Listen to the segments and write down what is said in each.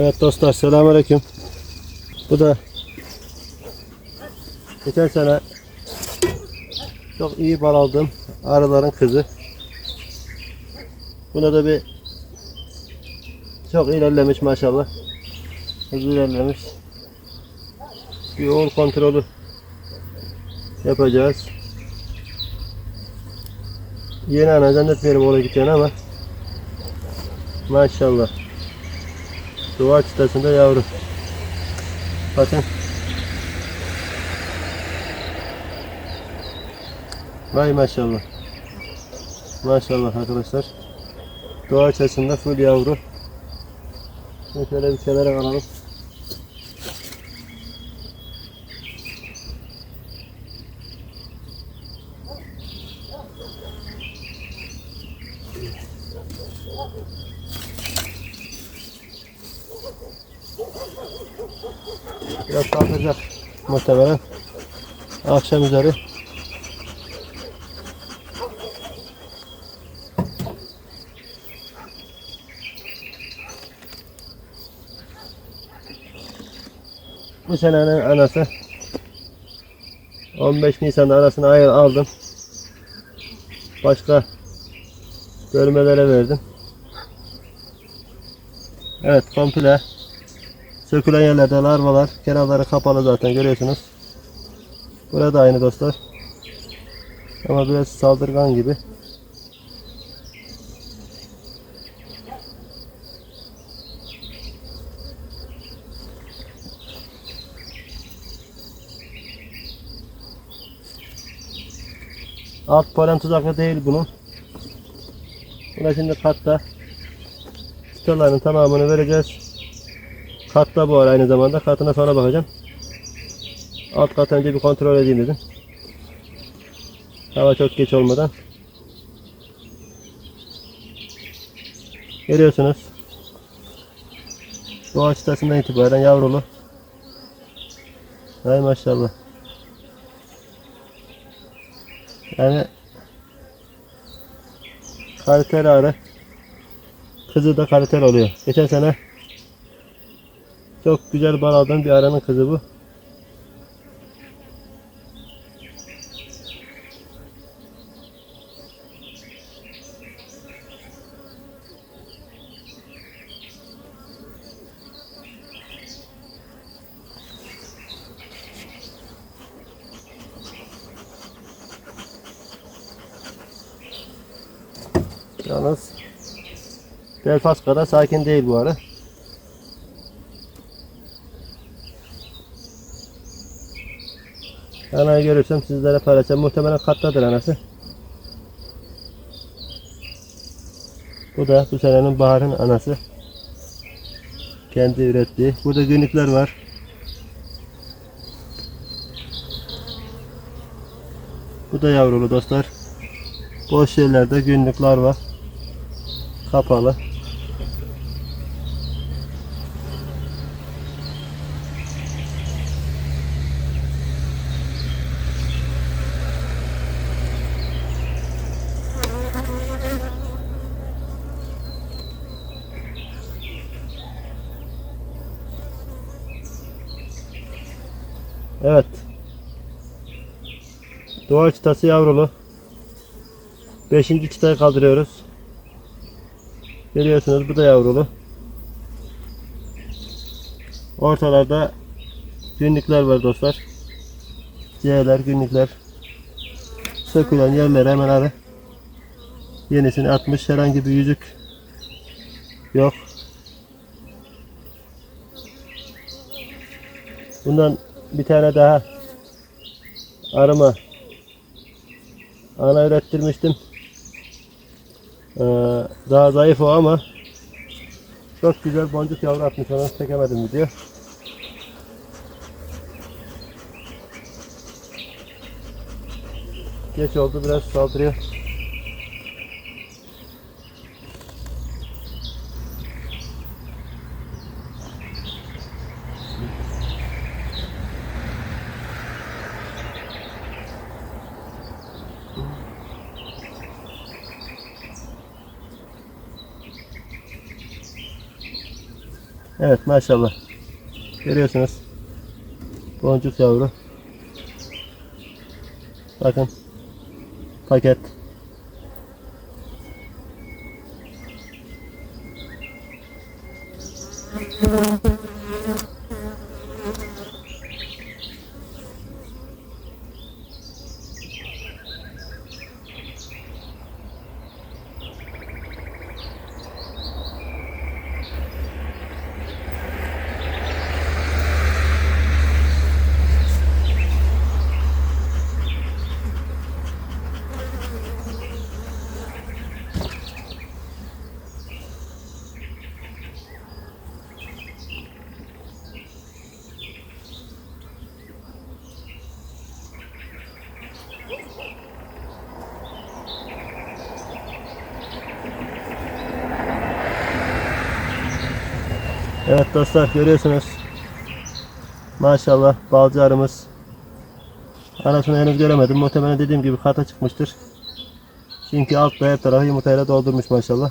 Evet dostlar selamünaleyküm. Bu da geçen sene çok iyi bal aldım. Arıların kızı. Buna da bir çok ilerlemiş maşallah. Hızlı ilerlemiş. Bir yoğun kontrolü yapacağız. Yeni ana zannetmiyorum oraya gideceğini ama maşallah. Duvar çıtasında yavru. Bakın. Vay maşallah. Maşallah arkadaşlar. Doğa çıtasında full yavru. Şöyle bir kenara alalım. Biraz kalkacak muhtemelen. Akşam üzeri. Bu senenin anası 15 Nisan'da anasını ayır aldım. Başka bölmelere verdim. Evet komple Sökülen yerlerde larvalar, kenarları kapalı zaten görüyorsunuz. Burada aynı dostlar. Ama biraz saldırgan gibi. Alt polen tuzaklı değil bunun. Buna şimdi katta çıtaların tamamını vereceğiz. Katta bu aynı zamanda. Katına sonra bakacağım. Alt kat önce bir kontrol edeyim dedim. Hava çok geç olmadan. Görüyorsunuz. Bu açıtasından itibaren yavrulu. Hay maşallah. Yani kaliteli arı. Kızı da kaliteli oluyor. Geçen sene çok güzel bal aldığım bir aranın kızı bu. Yalnız Belfast kadar sakin değil bu ara. Anayı görürsem sizlere paylaşacağım. Muhtemelen kattadır anası. Bu da bu senenin baharın anası. Kendi ürettiği. Burada günlükler var. Bu da yavrulu dostlar. Boş yerlerde günlükler var. Kapalı. Evet. Doğa çıtası yavrulu. Beşinci çıtayı kaldırıyoruz. Görüyorsunuz bu da yavrulu. Ortalarda günlükler var dostlar. C'ler, günlükler. Sökülen yerlere hemen arı. Yenisini atmış. Herhangi bir yüzük yok. Bundan bir tane daha arıma ana ürettirmiştim. Ee, daha zayıf o ama çok güzel boncuk yavru atmış onu çekemedim video. Geç oldu biraz saldırıyor. Evet maşallah. Görüyorsunuz. Boncuk yavru. Bakın. Paket. Evet dostlar görüyorsunuz. Maşallah balcı arımız. Anasını henüz göremedim. Muhtemelen dediğim gibi kata çıkmıştır. Çünkü altta her tarafı yumurtayla doldurmuş maşallah.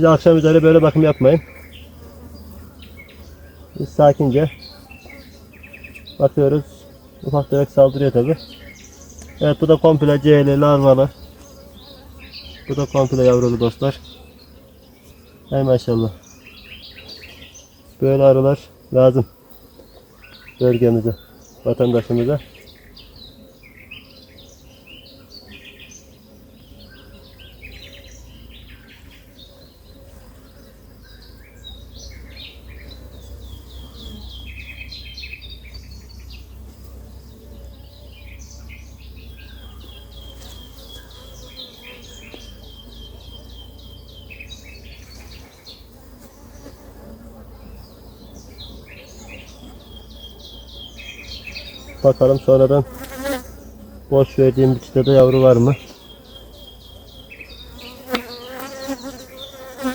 Siz akşam üzeri böyle bakım yapmayın. Biz sakince bakıyoruz. Ufak tefek saldırıyor tabi. Evet bu da komple CL larvalı. Bu da komple yavrulu dostlar. Hay maşallah. Böyle arılar lazım. Bölgemize, vatandaşımıza. Bakalım sonradan boş verdiğim bir çıtada yavru var mı?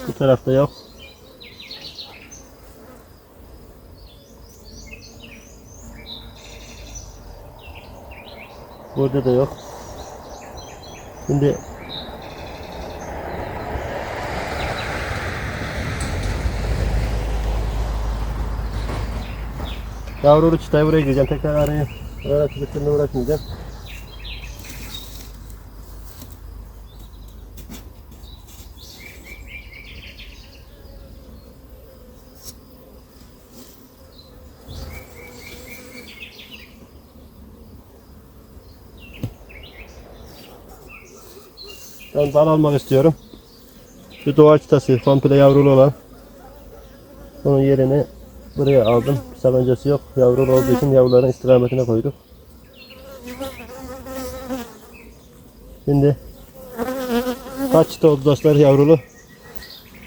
Bu tarafta yok. Burada da yok. Şimdi Yavrulu çıtayı buraya gireceğim. Tekrar araya araya çocuklarına uğraşmayacağım. Ben bal almak istiyorum. Şu doğa çıtası komple yavrulu olan. Onun yerini buraya aldım. Salıncası yok. Yavrulu olduğu için yavruların istikametine koyduk. Şimdi kaç oldu dostlar yavrulu?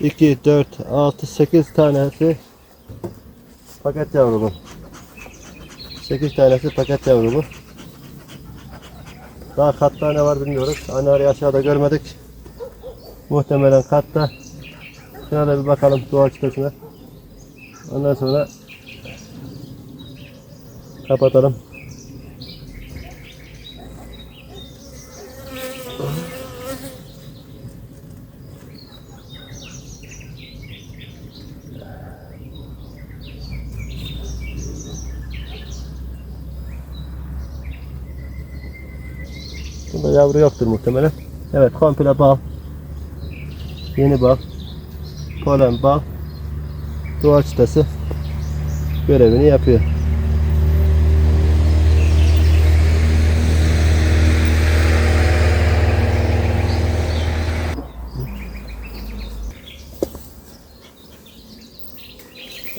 2, 4, 6, 8 tanesi paket yavrulu. 8 tanesi paket yavrulu. Daha katta ne var bilmiyoruz. Anarı aşağıda görmedik. Muhtemelen katta. Şuna da bir bakalım doğal çıtasına. Ondan sonra kapatalım. Bunda yavru yoktur muhtemelen. Evet komple bal. Yeni bal. Polen bal. Duvar çıtası görevini yapıyor.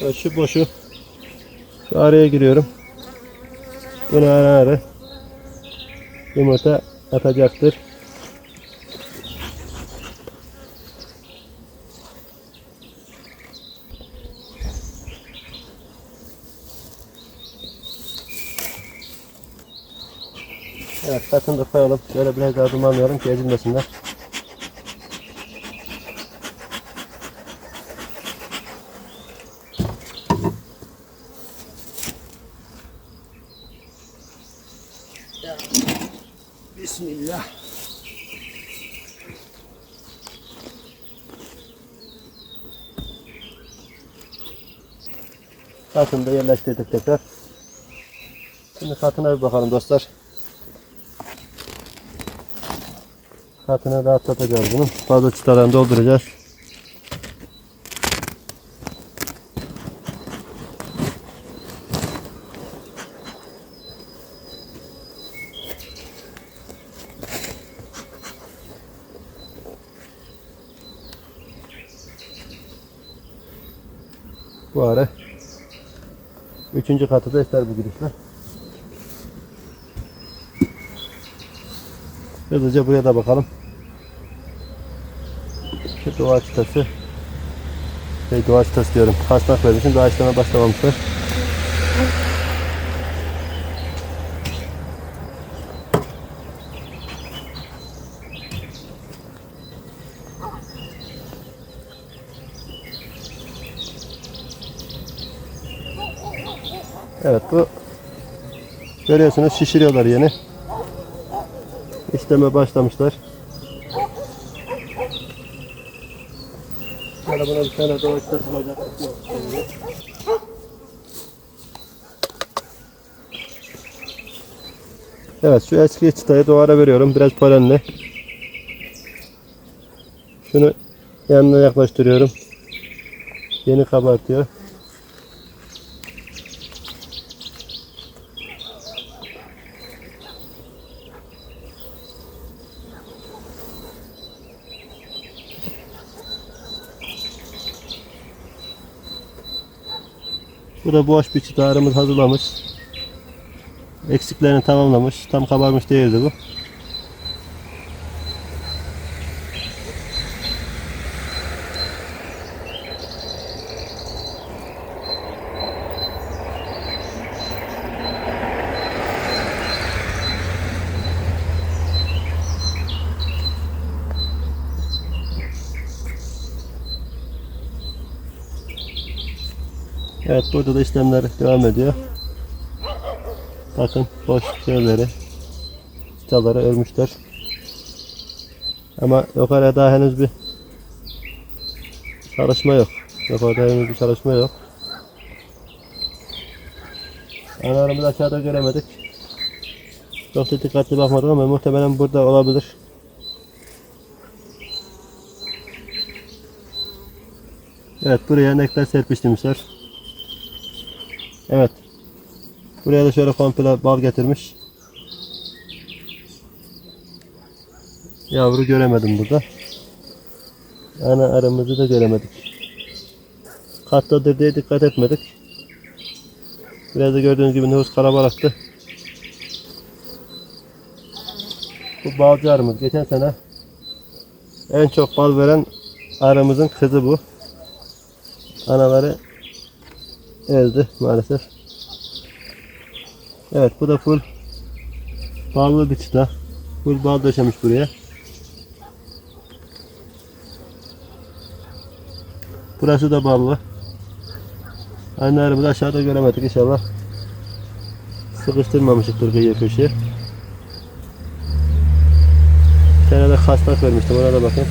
Evet, şu boşu şu araya giriyorum. Bunu ara ara yumurta atacaktır. Evet katını da koyalım. Şöyle biraz daha dumanlayalım ki ezilmesinler. Bismillah. Katını da yerleştirdik tekrar. Şimdi katına bir bakalım dostlar. Katını rahatlatacağız bunu. Fazla çıtalarını dolduracağız. Bu ara üçüncü katı da ister bu gidişle. Hızlıca buraya da bakalım. Şu doğa çıtası. Şey doğa çıtası diyorum. Kasnak vermişim. İşleme başlamamışlar. Evet bu görüyorsunuz şişiriyorlar yeni. İşleme başlamışlar. Şöyle buna bir tane. Evet şu eski çıtayı duvara veriyorum. Biraz polenli. Şunu yanına yaklaştırıyorum. Yeni kabartıyor. Bu da boş bir çıta arımız hazırlamış. Eksiklerini tamamlamış. Tam kabarmış değildi bu. Evet burada da işlemler devam ediyor. Bakın boş şeyleri, çıtaları örmüşler. Ama yukarıya daha henüz bir çalışma yok. Yukarıda henüz bir çalışma yok. Analarımızı aşağıda göremedik. Çok da dikkatli bakmadık ama muhtemelen burada olabilir. Evet buraya nektar serpiştirmişler. Evet. Buraya da şöyle komple bal getirmiş. Yavru göremedim burada. Ana aramızı da göremedik. Kattadır diye dikkat etmedik. Biraz da gördüğünüz gibi nüfus kalabalıktı. Bu balcı arımız. Geçen sene en çok bal veren arımızın kızı bu. Anaları ezdi maalesef. Evet bu da full ballı bir çıta. Full bal döşemiş buraya. Burası da ballı. Annelerimizi aşağıda göremedik inşallah. Sıkıştırmamışıktır kıyı köşeye. Bir tane de kasnak vermiştim ona da bakın.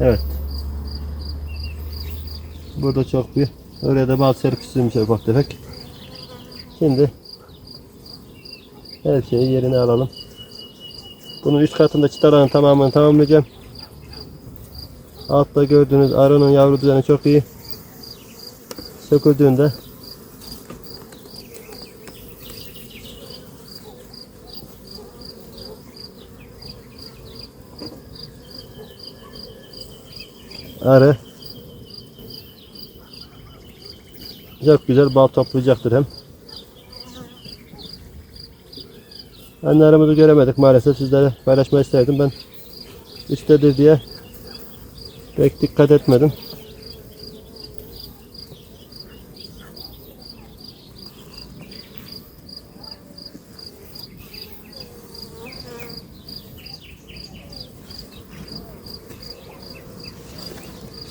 Evet. Burada çok bir oraya da bal serpiştirmiş ufak tefek. Şimdi her şeyi yerine alalım. Bunun üst katında çıtaların tamamını tamamlayacağım. Altta gördüğünüz arının yavru düzeni çok iyi. Söküldüğünde arı çok güzel bal toplayacaktır hem. Annelerimizi göremedik maalesef. Sizlere paylaşmak isterdim. Ben üsttedir diye pek dikkat etmedim.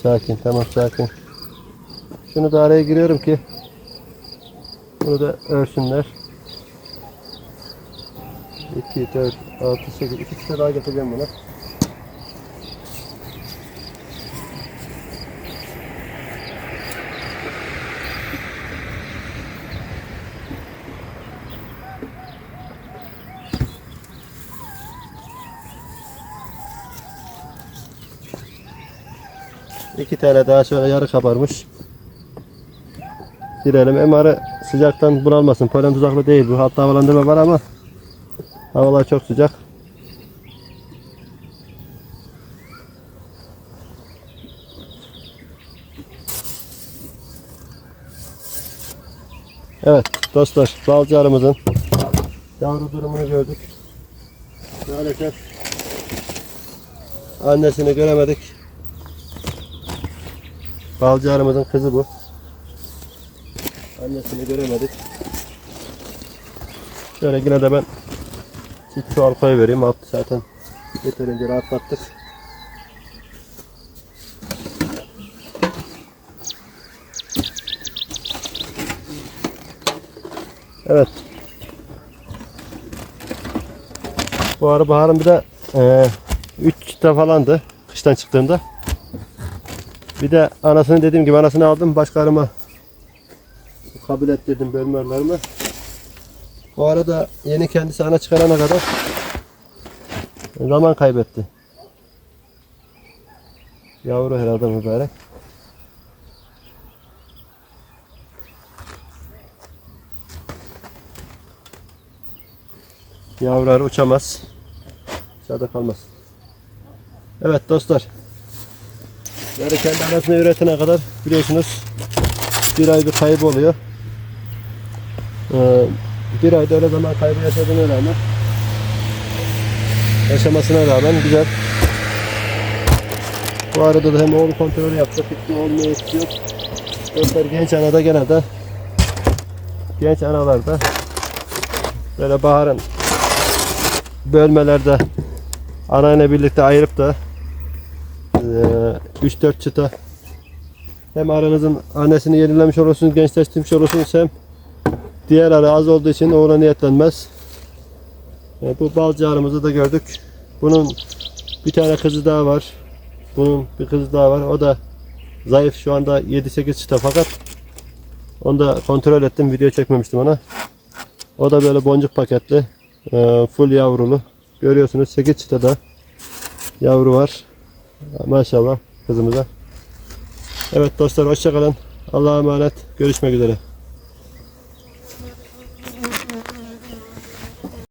Sakin tamam sakin. Şunu da araya giriyorum ki bunu da örsünler. 2, 4, 6, 8. 2 tane daha getireceğim buna. İki tane daha şöyle yarı kabarmış. Girelim. Hem arı sıcaktan bunalmasın. Polen tuzaklı değil bu. Hatta havalandırma var ama havalar çok sıcak. Evet dostlar balcı arımızın yavru durumunu gördük. Maalesef annesini göremedik. Balcı arımızın kızı bu. Annesini göremedik. Şöyle yine de ben çift çuval koy vereyim. Alt zaten yeterince rahatlattık. Evet. Bu ara baharın bir de 3 çıta falandı kıştan çıktığında. Bir de anasını dediğim gibi anasını aldım başka arıma kabul ettirdim bölmelerimi. Bu arada yeni kendisi ana çıkarana kadar zaman kaybetti. Yavru herhalde mübarek. Yavrular uçamaz. Dışarıda kalmaz. Evet dostlar. Yani kendi anasını üretene kadar biliyorsunuz bir ay bir kaybı oluyor. Ee, bir ayda öyle zaman kaybı yaşadığına rağmen yaşamasına rağmen güzel. Bu arada da hem oğul kontrolü yaptık. Hiçbir olmaya istiyor. Dostlar genç anada genelde genç analarda böyle baharın bölmelerde anayla birlikte ayırıp da 3-4 çıta hem aranızın annesini yenilemiş olursunuz, gençleştirmiş olursunuz hem diğer arı az olduğu için oğla niyetlenmez. E, bu balcı arımızı da gördük. Bunun bir tane kızı daha var. Bunun bir kızı daha var. O da zayıf şu anda 7-8 çıta fakat onu da kontrol ettim. Video çekmemiştim ona. O da böyle boncuk paketli. e, full yavrulu. Görüyorsunuz 8 çıtada yavru var. Maşallah kızımıza. Evet dostlar hoşçakalın. Allah'a emanet. Görüşmek üzere.